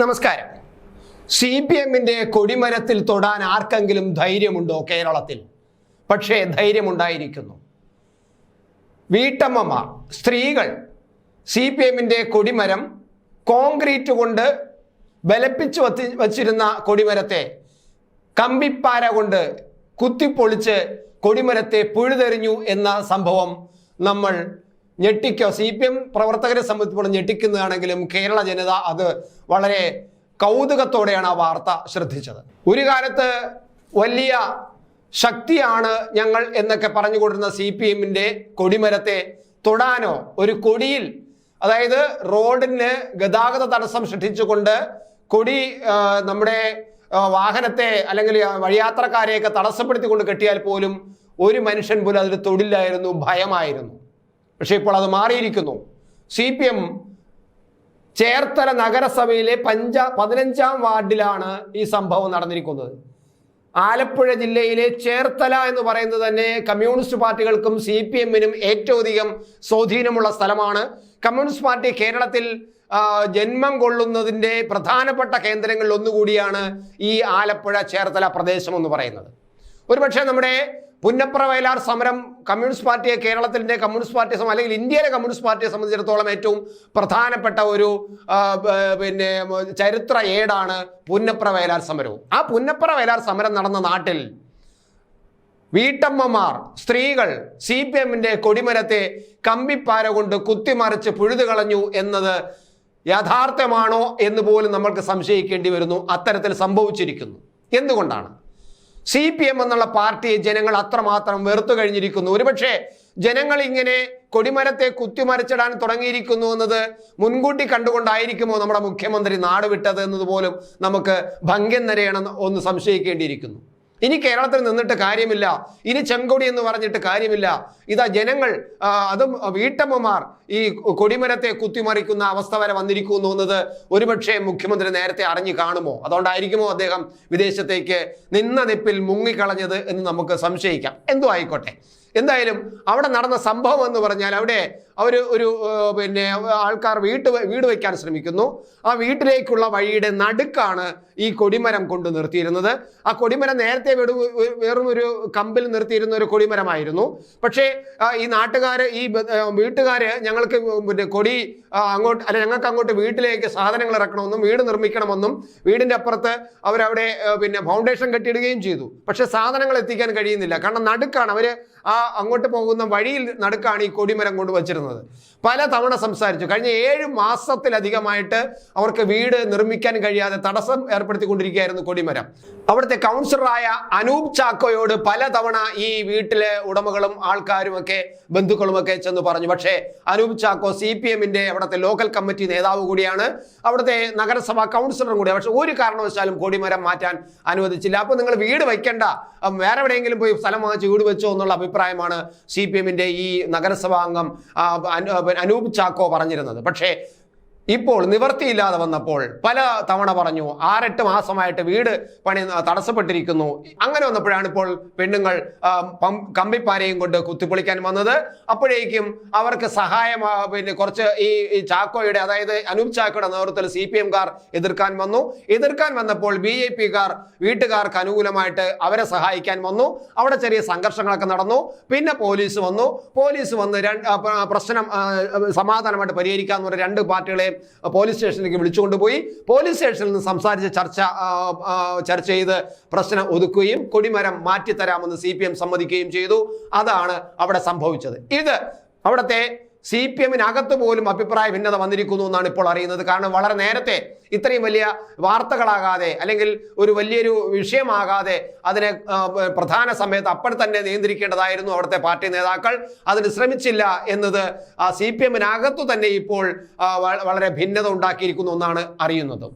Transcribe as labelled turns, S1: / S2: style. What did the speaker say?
S1: നമസ്കാരം. C P എമ്മിന്റെ കൊടിമരത്തിൽ തൊടാൻ ആർക്കെങ്കിലും ധൈര്യമുണ്ടോ കേരളത്തിൽ? പക്ഷേ ധൈര്യമുണ്ടായിരിക്കുന്നു. വീട്ടമ്മമാർ സ്ത്രീകൾ സി പി എമ്മിന്റെ കൊടിമരം കോൺക്രീറ്റ് കൊണ്ട് ബലപ്പിച്ചു വത്തി വച്ചിരുന്ന കൊടിമരത്തെ കമ്പിപ്പാര കൊണ്ട് കുത്തിപ്പൊളിച്ച് കൊടിമരത്തെ പുഴുതെറിഞ്ഞു എന്ന സംഭവം നമ്മൾ ഞെട്ടിക്കോ? സി പി എം പ്രവർത്തകരെ സംബന്ധിച്ചിടത്തോളം ഞെട്ടിക്കുന്നതാണെങ്കിലും കേരള ജനത അത് വളരെ കൗതുകത്തോടെയാണ് ആ വാർത്ത ശ്രദ്ധിച്ചത്. ഒരു കാലത്ത് വലിയ ശക്തിയാണ് ഞങ്ങൾ എന്നൊക്കെ പറഞ്ഞുകൊണ്ടിരുന്ന സി പി എമ്മിന്റെ കൊടിമരത്തെ തൊടാനോ ഒരു കൊടിയിൽ അതായത് റോഡിന് ഗതാഗത തടസ്സം സൃഷ്ടിച്ചുകൊണ്ട് കൊടി നമ്മുടെ വാഹനത്തെ അല്ലെങ്കിൽ വഴിയാത്രക്കാരെയൊക്കെ തടസ്സപ്പെടുത്തിക്കൊണ്ട് കെട്ടിയാൽ പോലും ഒരു മനുഷ്യൻ പോലും അതിൽ തൊടില്ലായിരുന്നു ഭയമായിരുന്നു. പക്ഷേ ഇപ്പോൾ അത് മാറിയിരിക്കുന്നു. സി പി എം ചേർത്തല നഗരസഭയിലെ പഞ്ചാ പതിനഞ്ചാം വാർഡിലാണ് ഈ സംഭവം നടന്നിരിക്കുന്നത്. ആലപ്പുഴ ജില്ലയിലെ ചേർത്തല എന്ന് പറയുന്നത് തന്നെ കമ്മ്യൂണിസ്റ്റ് പാർട്ടികൾക്കും സി പി എമ്മിനും ഏറ്റവും അധികം സ്വാധീനമുള്ള സ്ഥലമാണ്. കമ്മ്യൂണിസ്റ്റ് പാർട്ടി കേരളത്തിൽ ജന്മം കൊള്ളുന്നതിന്റെ പ്രധാനപ്പെട്ട കേന്ദ്രങ്ങളിൽ ഒന്നുകൂടിയാണ് ഈ ആലപ്പുഴ ചേർത്തല പ്രദേശം എന്ന് പറയുന്നത്. ഒരുപക്ഷെ നമ്മുടെ പുന്നപ്ര വയലാർ സമരം കമ്മ്യൂണിസ്റ്റ് പാർട്ടിയെ കേരളത്തിന്റെ കമ്മ്യൂണിസ്റ്റ് പാർട്ടിയെ അല്ലെങ്കിൽ ഇന്ത്യയിലെ കമ്മ്യൂണിസ്റ്റ് പാർട്ടിയെ സംബന്ധിച്ചിടത്തോളം ഏറ്റവും പ്രധാനപ്പെട്ട ഒരു പിന്നെ ചരിത്ര ഏടാണ് പുന്നപ്ര വയലാർ സമരവും. ആ പുന്നപ്ര വയലാർ സമരം നടന്ന നാട്ടിൽ വീട്ടമ്മമാർ സ്ത്രീകൾ സി പി എമ്മിന്റെ കൊടിമരത്തെ കമ്പിപ്പാര കൊണ്ട് കുത്തിമറിച്ച് പുഴുതു കളഞ്ഞു എന്നത് യഥാർത്ഥമാണോ എന്ന് പോലും നമ്മൾക്ക് സംശയിക്കേണ്ടി വരുന്നു. അത്തരത്തിൽ സംഭവിച്ചിരിക്കുന്നു. എന്തുകൊണ്ടാണ്? സി പി എം എന്നുള്ള പാർട്ടിയെ ജനങ്ങൾ അത്രമാത്രം വെറുത്തു കഴിഞ്ഞിരിക്കുന്നു. ഒരുപക്ഷെ ജനങ്ങൾ ഇങ്ങനെ കൊടിമരത്തെ കുത്തിമറിച്ചിടാൻ തുടങ്ങിയിരിക്കുന്നു എന്നത് മുൻകൂട്ടി കണ്ടുകൊണ്ടായിരിക്കുമോ നമ്മുടെ മുഖ്യമന്ത്രി നാട് വിട്ടത് എന്നതുപോലും നമുക്ക് ഭംഗ്യം നിരയണം ഒന്ന് സംശയിക്കേണ്ടിയിരിക്കുന്നു. ഇനി കേരളത്തിൽ നിന്നിട്ട് കാര്യമില്ല. ഇനി ചെങ്കൊടി എന്ന് പറഞ്ഞിട്ട് കാര്യമില്ല. ഇതാ ജനങ്ങൾ അതും വീട്ടമ്മമാർ ഈ കൊടിമരത്തെ കുത്തിമറിക്കുന്ന അവസ്ഥ വരെ വന്നിരിക്കുന്നു എന്നത് ഒരുപക്ഷെ മുഖ്യമന്ത്രി നേരത്തെ അറിഞ്ഞു കാണുമോ? അതുകൊണ്ടായിരിക്കുമോ അദ്ദേഹം വിദേശത്തേക്ക് നിന്ന നിപ്പിൽ മുങ്ങിക്കളഞ്ഞത് എന്ന് നമുക്ക് സംശയിക്കാം. എന്തോ ആയിക്കോട്ടെ. എന്തായാലും അവിടെ നടന്ന സംഭവം എന്ന് പറഞ്ഞാൽ അവിടെ അവർ ഒരു പിന്നെ ആൾക്കാർ വീട്ട് വീട് വയ്ക്കാൻ ശ്രമിക്കുന്നു. ആ വീട്ടിലേക്കുള്ള വഴിയുടെ നടുക്കാണ് ഈ കൊടിമരം കൊണ്ട് നിർത്തിയിരുന്നത്. ആ കൊടിമരം നേരത്തെ വെറു- ഒരു കമ്പിൽ നിർത്തിയിരുന്ന ഒരു കൊടിമരമായിരുന്നു. പക്ഷേ ഈ നാട്ടുകാർ ഈ വീട്ടുകാർ ഞങ്ങൾക്ക് പിന്നെ കൊടി അങ്ങോട്ട് അല്ല ഞങ്ങൾക്ക് അങ്ങോട്ട് വീട്ടിലേക്ക് സാധനങ്ങൾ ഇറക്കണമെന്നും വീട് നിർമ്മിക്കണമെന്നും വീടിന്റെ അപ്പുറത്ത് അവരവിടെ പിന്നെ ഫൗണ്ടേഷൻ കെട്ടിയിടുകയും ചെയ്തു. പക്ഷേ സാധനങ്ങൾ എത്തിക്കാൻ കഴിയുന്നില്ല. കാരണം നടുക്കാണ്. അവർ ആ അങ്ങോട്ട് പോകുന്ന വഴിയിൽ നടുക്കാണ് ഈ കൊടിമരം കൊണ്ട് വച്ചിരുന്നത്. പല തവണ സംസാരിച്ചു. കഴിഞ്ഞ ഏഴ് മാസത്തിലധികമായിട്ട് അവർക്ക് വീട് നിർമ്മിക്കാൻ കഴിയാതെ തടസ്സം ഏർപ്പെടുത്തിക്കൊണ്ടിരിക്കുകയായിരുന്നു കൊടിമരം. അവിടുത്തെ കൗൺസിലറായ അനൂപ് ചാക്കോയോട് പല തവണ ഈ വീട്ടിലെ ഉടമകളും ആൾക്കാരും ഒക്കെ ചെന്ന് പറഞ്ഞു. പക്ഷേ അനൂപ് ചാക്കോ സി പി എമ്മിന്റെ അവിടുത്തെ ലോക്കൽ കമ്മിറ്റി നേതാവ് കൂടിയാണ്. അവിടുത്തെ നഗരസഭാ കൗൺസിലറും കൂടിയാണ്. പക്ഷെ ഒരു കാരണവശാലും കൊടിമരം മാറ്റാൻ അനുവദിച്ചില്ല. അപ്പോൾ നിങ്ങൾ വീട് വയ്ക്കേണ്ട. വേറെ എവിടെയെങ്കിലും പോയി സ്ഥലം വാങ്ങിച്ച് വീട് വെച്ചോ എന്നുള്ള അഭിപ്രായമാണ് സി പി എമ്മിന്റെ ഈ നഗരസഭാംഗം അനൂപ് ചാക്കോ പറഞ്ഞിരുന്നത്. പക്ഷേ ഇപ്പോൾ നിവർത്തിയില്ലാതെ വന്നപ്പോൾ പല തവണ പറഞ്ഞു ആറെട്ട് മാസമായിട്ട് വീട് പണി തടസ്സപ്പെട്ടിരിക്കുന്നു. അങ്ങനെ വന്നപ്പോഴാണ് ഇപ്പോൾ പെണ്ണുങ്ങൾ കമ്പിപ്പാരയും കൊണ്ട് കുത്തിപ്പൊളിക്കാൻ വന്നത്. അപ്പോഴേക്കും അവർക്ക് സഹായം പിന്നെ കുറച്ച് ഈ ചാക്കോയുടെ അതായത് അനൂപ് ചാക്കോയുടെ നേതൃത്വത്തിൽ സി പി എംകാർ എതിർക്കാൻ വന്നു. എതിർക്കാൻ വന്നപ്പോൾ ബി ജെ പിക്കാർ വീട്ടുകാർക്ക് അനുകൂലമായിട്ട് അവരെ സഹായിക്കാൻ വന്നു. അവിടെ ചെറിയ സംഘർഷങ്ങളൊക്കെ നടന്നു. പിന്നെ പോലീസ് വന്നു. പോലീസ് വന്ന് പ്രശ്നം സമാധാനമായിട്ട് പരിഹരിക്കാന്ന് പറഞ്ഞ രണ്ട് പാർട്ടികളെയും പോലീസ് സ്റ്റേഷനിലേക്ക് വിളിച്ചുകൊണ്ട് പോയി പോലീസ് സ്റ്റേഷനിൽ നിന്ന് സംസാരിച്ച് ചർച്ച ചർച്ച ചെയ്ത് പ്രശ്നം ഒതുക്കുകയും കൊടിമരം മാറ്റിത്തരാമെന്ന് സി പി എം സമ്മതിക്കുകയും ചെയ്തു. അതാണ് അവിടെ സംഭവിച്ചത്. ഇത് അവിടുത്തെ സി പി എമ്മിനകത്ത് പോലും അഭിപ്രായ ഭിന്നത വന്നിരിക്കുന്നു എന്നാണ് ഇപ്പോൾ അറിയുന്നത്. കാരണം വളരെ നേരത്തെ ഇത്രയും വലിയ വാർത്തകളാകാതെ അല്ലെങ്കിൽ ഒരു വലിയൊരു വിഷയമാകാതെ അതിനെ പ്രധാന സമയത്ത് അപ്പോൾ തന്നെ നിയന്ത്രിക്കേണ്ടതായിരുന്നു അവിടുത്തെ പാർട്ടി നേതാക്കൾ. അതിന് ശ്രമിച്ചില്ല എന്നത് സി പി എമ്മിനകത്തു തന്നെ ഇപ്പോൾ വളരെ ഭിന്നത ഉണ്ടാക്കിയിരിക്കുന്നു എന്നാണ് അറിയുന്നത്.